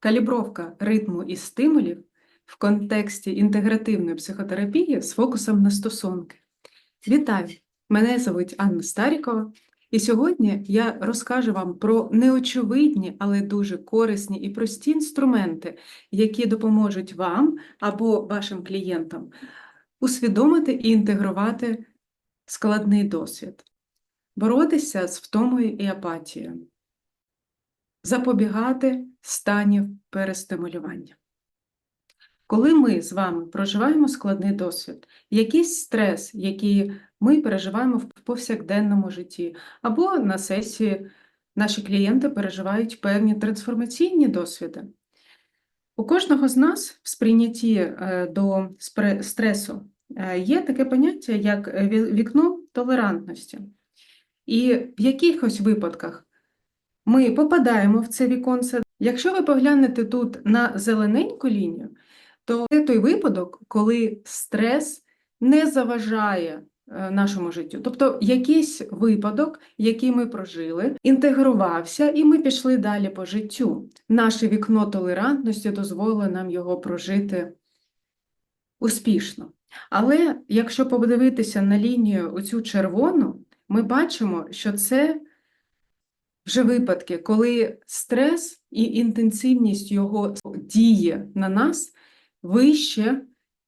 Калібровка ритму і стимулів в контексті інтегративної психотерапії з фокусом на стосунки. Вітаю! Мене звуть Анна Старікова, і сьогодні я розкажу вам про неочевидні, але дуже корисні і прості інструменти, які допоможуть вам або вашим клієнтам усвідомити і інтегрувати складний досвід, боротися з втомою і апатією, запобігати станів перестимулювання. Коли ми з вами проживаємо складний досвід, якийсь стрес, який ми переживаємо в повсякденному житті, або на сесії наші клієнти переживають певні трансформаційні досвіди. У кожного з нас в сприйнятті е, до стресу е, є таке поняття, як вікно толерантності. І в якихось випадках ми попадаємо в це віконце. Якщо ви поглянете тут на зелененьку лінію, то це той випадок, коли стрес не заважає е, нашому життю. Тобто якийсь випадок, який ми прожили, інтегрувався, і ми пішли далі по життю. Наше вікно толерантності дозволило нам його прожити успішно. Але якщо подивитися на лінію оцю червону, ми бачимо, що це вже випадки, коли стрес і інтенсивність його дії на нас вище,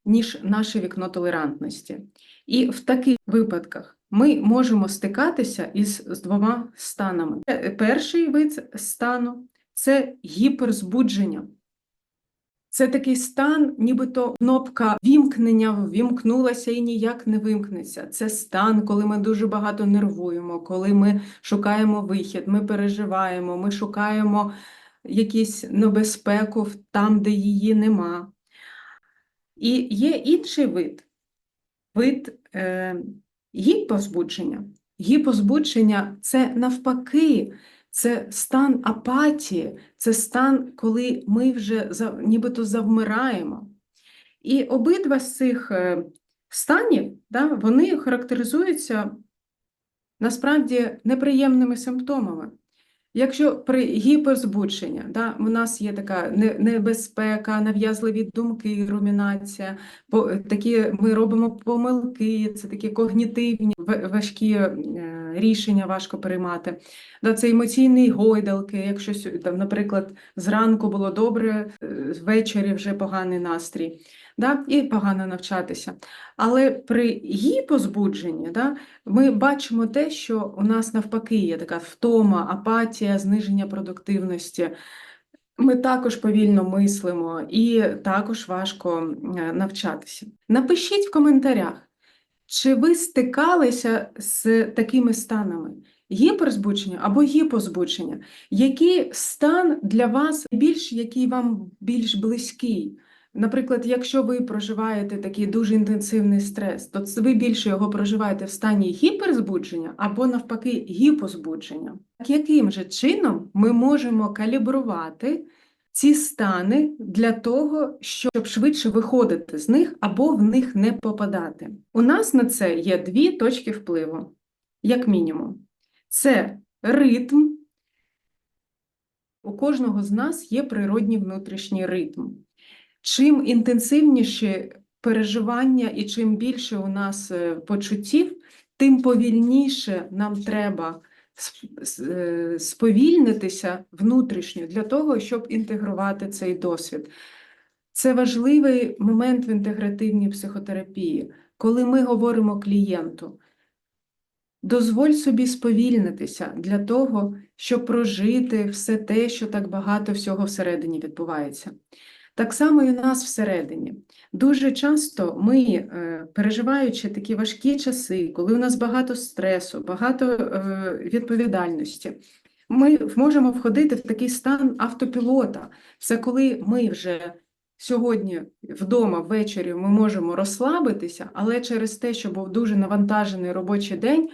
ніж наше вікно толерантності. І в таких випадках ми можемо стикатися із з двома станами. Перший вид стану це гіперзбудження. Це такий стан, нібито кнопка вімкнення вімкнулася і ніяк не вимкнеться. Це стан, коли ми дуже багато нервуємо, коли ми шукаємо вихід, ми переживаємо, ми шукаємо якусь небезпеку там, де її нема. І є інший вид вид е, гіпозбудження. Гіпозбудження це навпаки, це стан апатії, це стан, коли ми вже за, нібито завмираємо. І обидва з цих е, станів, да, вони характеризуються насправді неприємними симптомами. Якщо при гіперзбудження, да, у нас є така небезпека, нав'язливі думки, румінація, по, такі ми робимо помилки, це такі когнітивні важкі е, рішення важко приймати. Да, це емоційні гойдалки, якщо там, наприклад, зранку було добре, е, ввечері вже поганий настрій, да, і погано навчатися. Але при гіпозбудженні да, ми бачимо те, що у нас навпаки є така втома, апатія, зниження продуктивності. Ми також повільно мислимо і також важко е, навчатися. Напишіть в коментарях, чи ви стикалися з такими станами гіперзбудження або гіпозбудження? Який стан для вас більш, який вам більш близький? Наприклад, якщо ви проживаєте такий дуже інтенсивний стрес, то ви більше його проживаєте в стані гіперзбудження або навпаки гіпозбудження. Яким же чином ми можемо калібрувати ці стани для того, щоб швидше виходити з них або в них не попадати? У нас на це є дві точки впливу, як мінімум. Це ритм. У кожного з нас є природній внутрішній ритм. Чим інтенсивніші переживання і чим більше у нас е, почуттів, тим повільніше нам треба е, сповільнитися внутрішньо для того, щоб інтегрувати цей досвід. Це важливий момент в інтегративній психотерапії, коли ми говоримо клієнту. Дозволь собі сповільнитися для того, щоб прожити все те, що так багато всього всередині відбувається. Так само і у нас всередині. Дуже часто ми, е, переживаючи такі важкі часи, коли у нас багато стресу, багато е, відповідальності, ми можемо входити в такий стан автопілота. Це коли ми вже сьогодні вдома ввечері ми можемо розслабитися, але через те, що був дуже навантажений робочий день,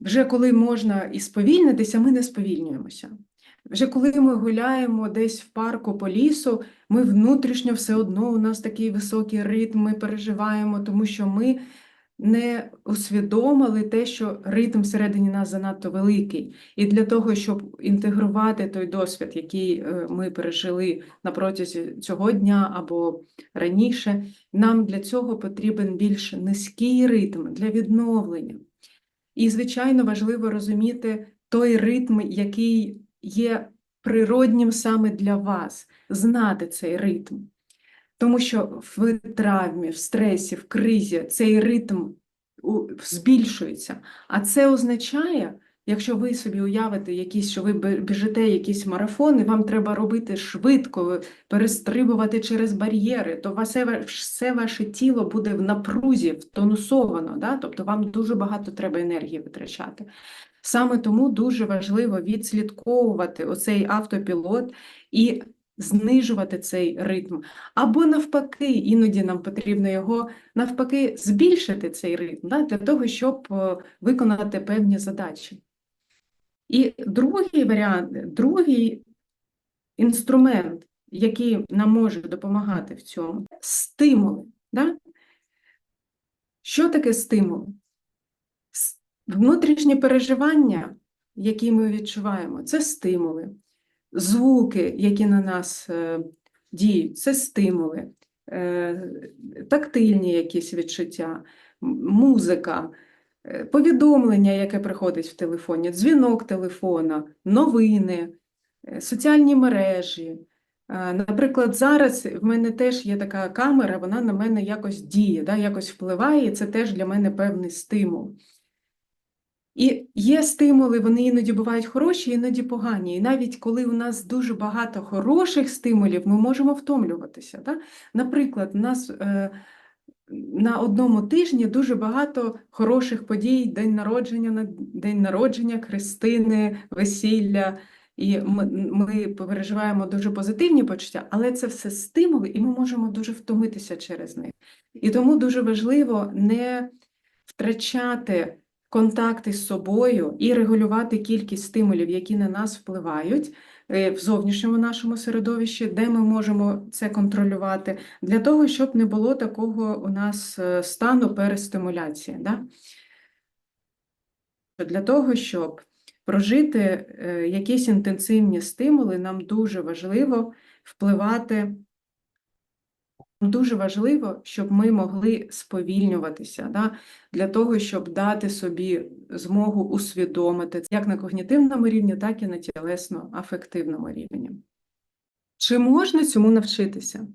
вже коли можна і сповільнитися, ми не сповільнюємося. Вже коли ми гуляємо десь в парку по лісу, ми внутрішньо все одно у нас такий високий ритм, ми переживаємо, тому що ми не усвідомили те, що ритм всередині нас занадто великий. І для того, щоб інтегрувати той досвід, який е, ми пережили на протязі цього дня або раніше, нам для цього потрібен більш низький ритм для відновлення. І, звичайно, важливо розуміти той ритм, який є природнім саме для вас, знати цей ритм. Тому що в травмі, в стресі, в кризі цей ритм збільшується. А це означає, якщо ви собі уявите якісь, що ви біжите якийсь марафон, і вам треба робити швидко, перестрибувати через бар'єри, то все, все ваше тіло буде в напрузі, втонусовано, да? тобто вам дуже багато треба енергії витрачати. Саме тому дуже важливо відслідковувати оцей автопілот і знижувати цей ритм. Або навпаки, іноді нам потрібно його навпаки збільшити цей ритм да, для того, щоб е, виконати певні задачі. І другий варіант, другий інструмент, який нам може допомагати в цьому, стимули. Да? Що таке стимули? Внутрішні переживання, які ми відчуваємо, це стимули. Звуки, які на нас е, діють, це стимули, Е, тактильні якісь відчуття, музика, е, повідомлення, яке приходить в телефоні, дзвінок телефона, новини, соціальні мережі. Наприклад, зараз в мене теж є така камера, вона на мене якось діє, да, якось впливає, і це теж для мене певний стимул. І є стимули, вони іноді бувають хороші, іноді погані. І навіть коли у нас дуже багато хороших стимулів, ми можемо втомлюватися. Да? Наприклад, у нас е, на одному тижні дуже багато хороших подій, день народження, на- день народження, хрестини, весілля. І ми, ми переживаємо дуже позитивні почуття, але це все стимули, і ми можемо дуже втомитися через них. І тому дуже важливо не втрачати контакти з собою і регулювати кількість стимулів, які на нас впливають е, в зовнішньому нашому середовищі, де ми можемо це контролювати, для того, щоб не було такого у нас е, стану перестимуляції. Да? Для того, щоб прожити е, якісь інтенсивні стимули, нам дуже важливо впливати. Дуже важливо, щоб ми могли сповільнюватися, да? для того, щоб дати собі змогу усвідомити як на когнітивному рівні, так і на тілесно-афективному рівні. Чи можна цьому навчитися?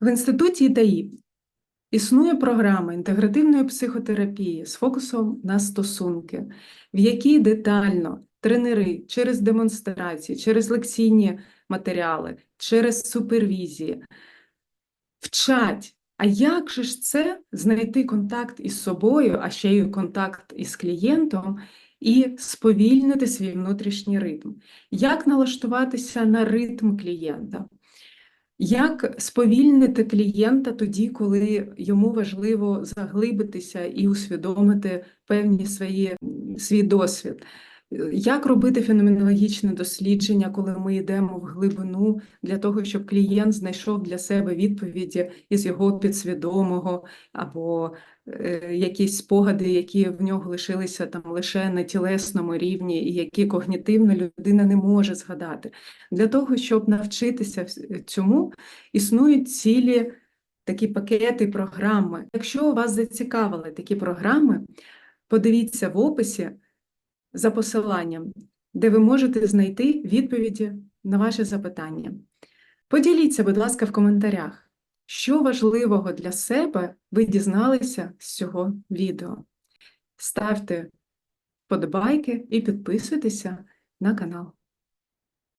В інституті ІТАІ існує програма інтегративної психотерапії з фокусом на стосунки, в якій детально тренери через демонстрації, через лекційні матеріали, через супервізії вчать, а як же ж це знайти контакт із собою, а ще й контакт із клієнтом, і сповільнити свій внутрішній ритм? Як налаштуватися на ритм клієнта? Як сповільнити клієнта тоді, коли йому важливо заглибитися і усвідомити певні свої, свій досвід? Як робити феноменологічне дослідження, коли ми йдемо в глибину для того, щоб клієнт знайшов для себе відповіді із його підсвідомого або е, якісь спогади, які в нього лишилися там лише на тілесному рівні, і які когнітивно людина не може згадати. Для того, щоб навчитися цьому, існують цілі такі пакети програми. Якщо вас зацікавили такі програми, подивіться в описі за посиланням, де ви можете знайти відповіді на ваші запитання. Поділіться, будь ласка, в коментарях, що важливого для себе ви дізналися з цього відео. Ставте вподобайки і підписуйтеся на канал.